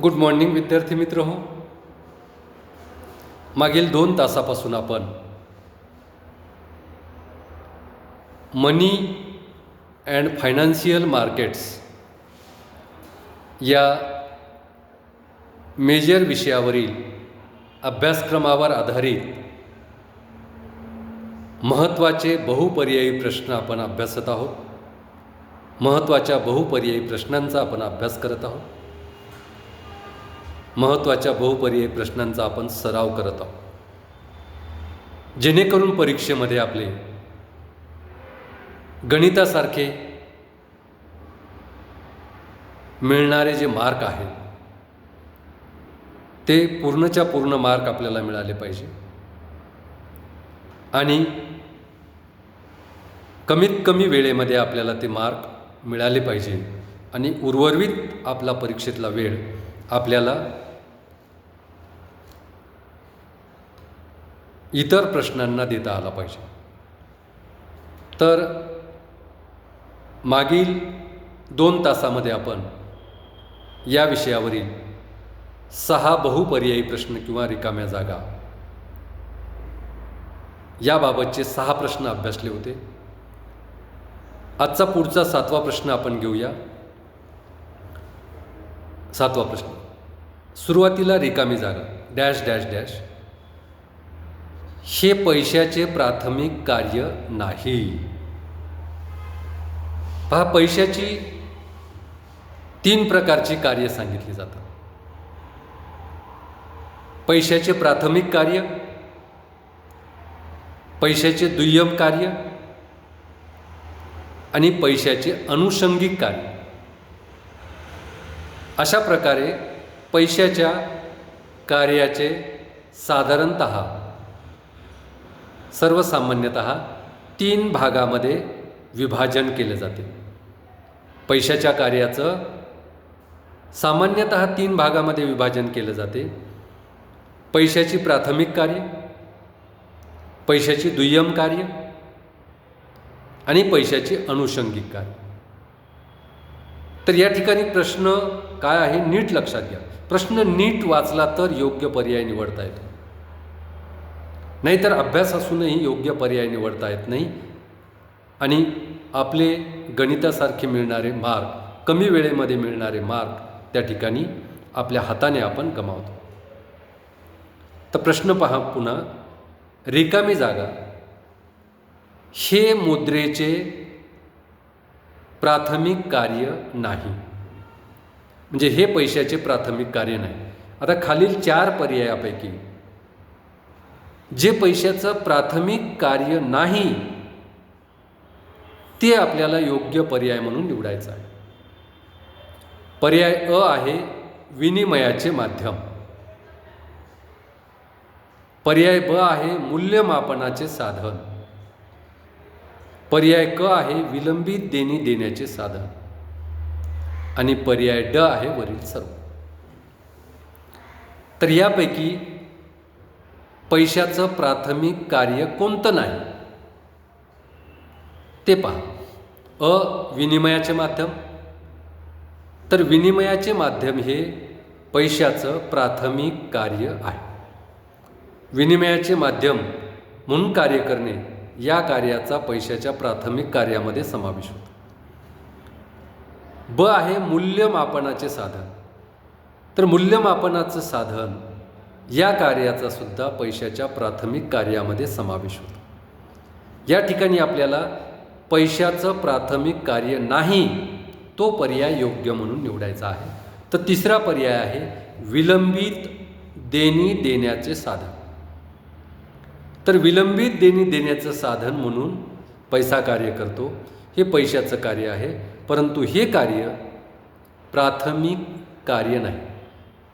Good morning विद्यार्थी मित्र हो. मागील दोन तासापासून आपण मनी अँड फायनान्शियल मार्केट्स या मेजर विषयावरील अभ्यासक्रमावर आधारित महत्त्वाचे बहुपर्यायी प्रश्न आपण अभ्यासत आहोत. महत्त्वाच्या बहुपर्यायी प्रश्नांचा आपण अभ्यास करत आहोत. महत्त्वाच्या बहुपर्यायी प्रश्नांचा आपण सराव करत आहोत. जेणेकरून परीक्षेमध्ये आपले गणितासारखे मिळणारे जे मार्क आहेत ते पूर्णच्या पूर्ण मार्क आपल्याला मिळाले पाहिजे. आणि कमीत कमी वेळेमध्ये आपल्याला ते मार्क मिळाले पाहिजे आणि उर्वरित आपला परीक्षेतला वेळ आपल्याला इतर प्रश्नांना देता आला पाहिजे. तर मागील दोन तासामध्ये आपण या विषयावरील सहा बहुपर्यायी प्रश्न किंवा रिकाम्या जागा याबाबतचे सहा प्रश्न अभ्यासले होते. आजचा पुढचा सातवा प्रश्न आपण घेऊया. सातवा प्रश्न. सुरुवातीला रिकामी जागा. Dash dash dash. हे पैशाचे प्राथमिक कार्य नाही. पहा पैशाची तीन प्रकारची कार्य सांगितली जातात. पैशाचे प्राथमिक कार्य पैशाचे दुय्यम कार्य आणि पैशाचे अनुषंगिक कार्य. अशा प्रकारे पैशाच्या कार्याचे साधारणत सर्वसामान्यत तीन भागामध्ये विभाजन केले जाते. पैशाच्या कार्याचं सामान्यतः तीन भागामध्ये विभाजन केलं जाते. पैशाची प्राथमिक कार्य पैशाची दुय्यम कार्य आणि पैशाची अनुषंगिक कार्य. तर या ठिकाणी प्रश्न काय आहे नीट लक्षात घ्या. प्रश्न नीट वाचला तर योग्य पर्याय निवडता येतो. नाहीतर अभ्यास असूनही योग्य पर्याय निवडता येत नाही. आणि आपले गणितासारखे मिळणारे मार्क कमी वेळेमध्ये मिळणारे मार्क त्या ठिकाणी आपल्या हाताने आपण गमावतो. तर प्रश्न पहा पुन्हा. रिकामी जागा. हे मुद्रेचे प्राथमिक कार्य नाही. म्हणजे हे पैशाचे प्राथमिक कार्य नाही. आता खालील चार पर्यायापैकी जे पैशाचं प्राथमिक कार्य नाही ते आपल्याला योग्य पर्याय म्हणून निवडायचं आहे. पर्याय अ आहे विनिमयाचे माध्यम. पर्याय ब आहे मूल्यमापनाचे साधन. पर्याय क आहे विलंबित देणी देण्याचे साधन. आणि पर्याय ड आहे वरील सर्व. तर यापैकी पैशाचं प्राथमिक कार्य कोणतं नाही? ते पहा. अ विनिमयाचे माध्यम. तर विनिमयाचे माध्यम हे पैशाचं प्राथमिक कार्य आहे. विनिमयाचे माध्यम म्हणून कार्य करणे या कार्याचा पैशाच्या प्राथमिक कार्यामध्ये समावेश होतो. ब आहे मूल्यमापनाचे साधन. तर मूल्यमापनाचं साधन या कार्याचा सुद्धा पैशाच्या प्राथमिक कार्यामध्ये समावेश होतो. या ठिकाणी आपल्याला पैशाचं प्राथमिक कार्य नाही तो पर्याय योग्य म्हणून निवडायचा आहे. तर तिसरा पर्याय आहे विलंबित देणी देण्याचे साधन. तर विलंबित देणी देण्याचं साधन म्हणून पैसा कार्य करतो. हे पैशाचं कार्य आहे परंतु हे कार्य प्राथमिक कार्य नाही.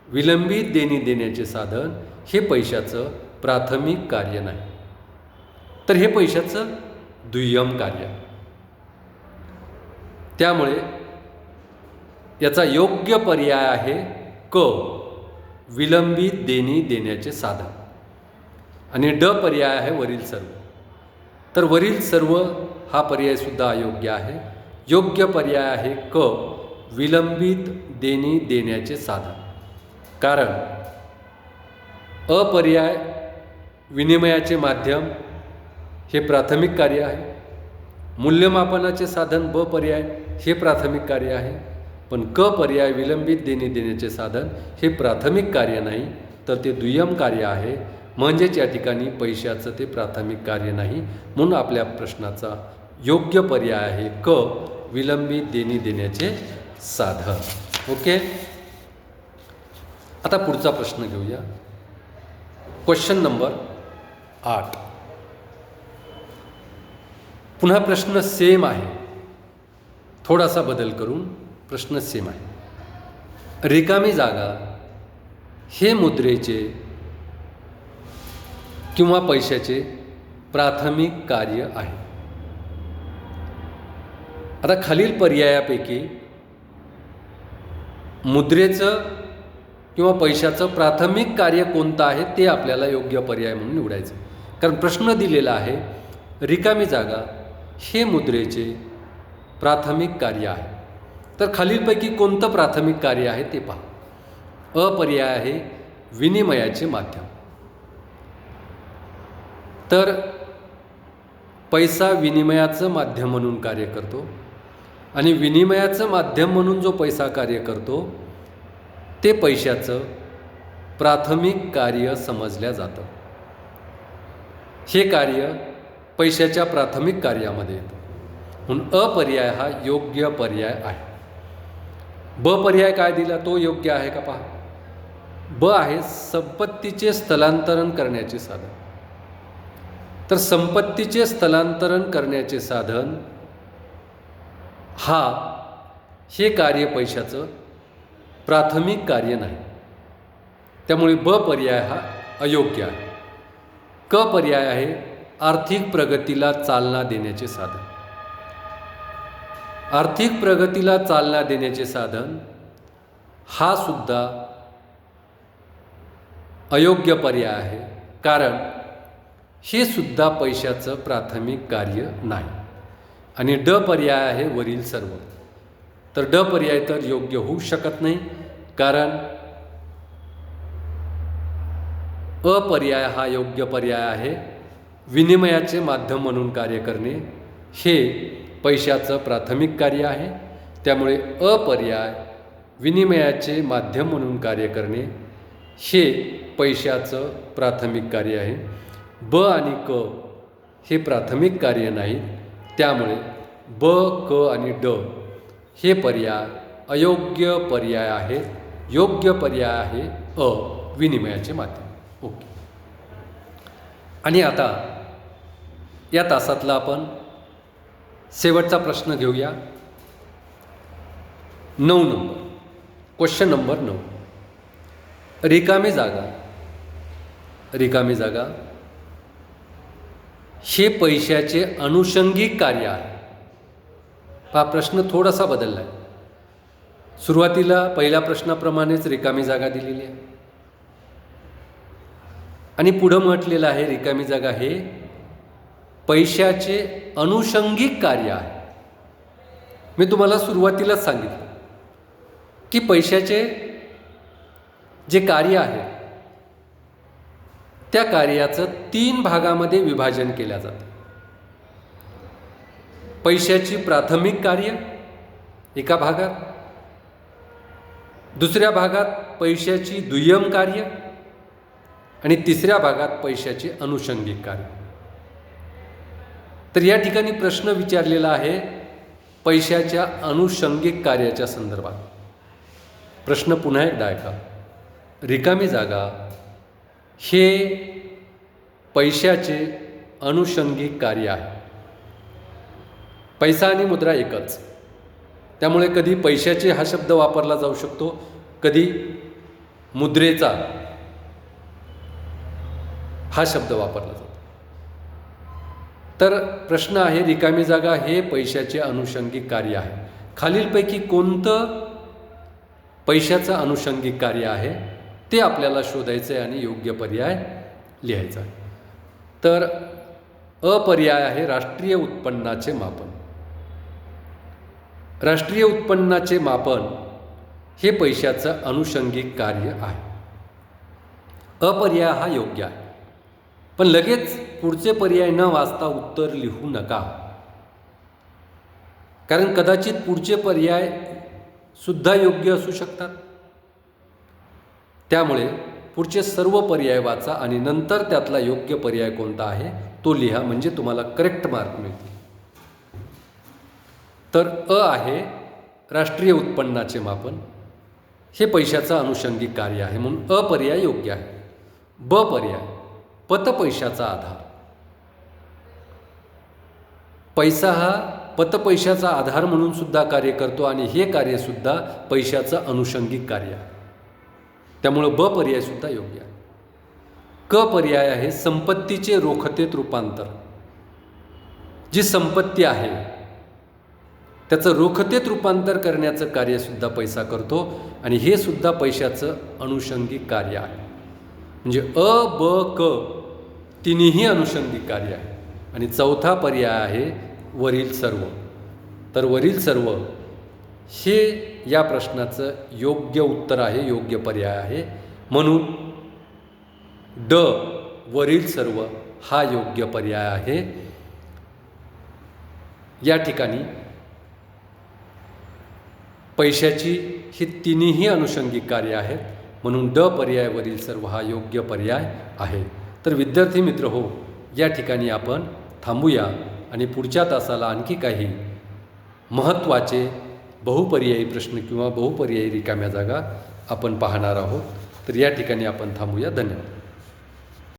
विलंबित देणी देण्याचे साधन हे पैशाचं प्राथमिक कार्य नाही. तर हे पैशाचं दुय्यम कार्य. त्यामुळे याचा योग्य पर्याय आहे क विलंबित देणी देण्याचे साधन. आणि ड पर्याय आहे वरील सर्व. तर वरील सर्व हा पर्यायसुद्धा अयोग्य आहे. योग्य पर्याय आहे क विलंबित देणी देण्याचे साधन. कारण अपर्याय विनिमयाचे माध्यम हे प्राथमिक कार्य आहे. मूल्यमापनाचे साधन ब पर्याय हे प्राथमिक कार्य आहे. पण क पर्याय विलंबित देणे देण्याचे साधन हे प्राथमिक कार्य नाही तर ते दुय्यम कार्य आहे. म्हणजेच या ठिकाणी पैशाचं ते प्राथमिक कार्य नाही म्हणून आपल्या प्रश्नाचा योग्य पर्याय आहे क विलंबित देणी देण्याचे साधन. ओके? आता पुढचा प्रश्न घेऊया. क्वेश्चन नंबर आठ. पुन्हा प्रश्न सेम आहे. थोडासा बदल करून प्रश्न सेम आहे. रिकामी जागा हे मुद्रेचे किंवा पैशाचे प्राथमिक कार्य आहे. आता खालील पर्यायापैकी मुद्रेचं किंवा पैशाचं प्राथमिक कार्य कोणतं आहे ते आपल्याला योग्य पर्याय म्हणून निवडायचं. कारण प्रश्न दिलेला आहे रिकामी जागा हे मुद्रेचे प्राथमिक कार्य आहे. तर खालीलपैकी कोणतं प्राथमिक कार्य आहे ते पहा. अपर्याय आहे विनिमयाचे माध्यम. तर पैसा विनिमयाचं माध्यम म्हणून कार्य करतो आणि विनिमयाचं माध्यम म्हणून जो पैसा कार्य करतो ते पैशाचं प्राथमिक कार्य समजल्या जातं. हे कार्य पैशाच्या प्राथमिक कार्यामध्ये येतं. म्हणून अपर्याय हा योग्य पर्याय आहे. ब पर्याय काय दिला? तो योग्य आहे का पहा? ब आहे संपत्तीचे स्थलांतरण करण्याचे साधन. तर संपत्तीचे स्थलांतरण करण्याचे साधन हा हे कार्य पैशाचं प्राथमिक कार्य नाही. त्यामुळे ब पर्याय हा अयोग्य आहे. क पर्याय आहे आर्थिक प्रगतीला चालना देण्याचे साधन. आर्थिक प्रगतीला चालना देण्याचे साधन हा सुद्धा अयोग्य पर्याय आहे. कारण हे सुद्धा पैशाचं प्राथमिक कार्य नाही. आणि ड पर्याय आहे वरील सर्व. तर ड पर्याय तर योग्य होऊ शकत नाही कारण अपर्याय हा योग्य पर्याय आहे. विनिमयाचे माध्यम म्हणून कार्य करणे हे पैशाचं प्राथमिक कार्य आहे. त्यामुळे अपर्याय विनिमयाचे माध्यम म्हणून कार्य करणे हे पैशाचं प्राथमिक कार्य आहे. ब आणि क हे प्राथमिक कार्य नाही त्यामुळे ब क आणि ड हे पर्याय अयोग्य पर्याय आहेत. योग्य पर्याय आहे अ विनिमयाचे माध्यम. ओके. आणि आता या तासातला आपण शेवटचा प्रश्न घेऊया. नऊ नंबर. क्वेश्चन नंबर नऊ. रिकामी जागा. रिकामी जागा. हे पैशाचे अनुषंगिक कार्य आहे. हा प्रश्न थोडासा बदलला आहे सुरुवातीला पहिल्या प्रश्नाप्रमाणेच रिकामी जागा दिलेली आहे. आणि पुढं म्हटलेलं आहे रिकामी जागा हे पैशाचे अनुषंगिक कार्य आहे. मी तुम्हाला सुरुवातीलाच सांगितलं की पैशाचे जे कार्य आहे त्या कार्याचं तीन भागामध्ये विभाजन केल्या जातं. पैशाची प्राथमिक कार्य एका भागात. दुसऱ्या भागात पैशाची दुय्यम कार्य आणि तिसऱ्या भागात पैशाचे अनुषंगिक कार्य. तर या ठिकाणी प्रश्न विचारलेला आहे पैशाच्या अनुषंगिक कार्याच्या संदर्भात. प्रश्न पुन्हा एकदा ऐका. रिकामी जागा हे पैशाचे अनुषंगिक कार्य आहे. पैसा आणि मुद्रा एकच. त्यामुळे कधी पैशाचे हा शब्द वापरला जाऊ शकतो कधी मुद्रेचा हा शब्द वापरला जातो. तर प्रश्न आहे रिकामी जागा हे पैशाचे अनुषंगिक कार्य आहे. खालीलपैकी कोणतं पैशाचं अनुषंगिक कार्य आहे? ते आपल्याला शोधायचं आहे आणि योग्य पर्याय लिहायचा आहे. तर अपर्याय आहे राष्ट्रीय उत्पन्नाचे मापन. राष्ट्रीय उत्पन्नाचे मापन हे पैशाचं अनुषंगिक कार्य आहे. अपर्याय हा योग्य आहे. पण लगेच पुढचे पर्याय न वाचता उत्तर लिहू नका. कारण कदाचित पुढचे पर्याय सुद्धा योग्य असू शकतात. त्यामुळे पुढचे सर्व पर्याय वाचा आणि नंतर त्यातला योग्य पर्याय कोणता आहे तो लिहा म्हणजे तुम्हाला करेक्ट मार्क मिळतील. तर अ आहे राष्ट्रीय उत्पन्नाचे मापन. हे पैशाचं अनुषंगिक कार्य आहे म्हणून अ पर्याय योग्य आहे. ब पर्याय पतपैशाचा आधार. पैसा हा पतपैशाचा आधार म्हणून सुद्धा कार्य करतो आणि हे कार्यसुद्धा पैशाचं अनुषंगिक कार्य आहे. त्यामुळं ब पर्यायसुद्धा योग्य आहे. क पर्याय आहे संपत्तीचे रोखतेत रूपांतर. जी संपत्ती आहे त्याचं रोखतेत रूपांतर करण्याचं कार्यसुद्धा पैसा करतो आणि हे सुद्धा पैशाचं अनुषंगिक कार्य आहे. म्हणजे अ ब क तिन्ही अनुषंगिक कार्य आहे. आणि चौथा पर्याय आहे वरील सर्व. तर वरील सर्व हे या प्रश्नाचं योग्य उत्तर आहे योग्य पर्याय आहे. म्हणून ड वरील सर्व हा योग्य पर्याय आहे. या ठिकाणी पैशाची ही तिन्ही अनुषंगिक कार्य आहेत. म्हणून ड पर्यायावरील सर्व हा योग्य पर्याय आहे. तर विद्यार्थी मित्र हो या ठिकाणी आपण थांबूया आणि पुढच्या तासाला आणखी काही महत्त्वाचे बहुपर्यायी प्रश्न किंवा बहुपर्यायी रिकाम्या जागा आपण पाहणार आहोत. तर या ठिकाणी आपण थांबूया. धन्यवाद.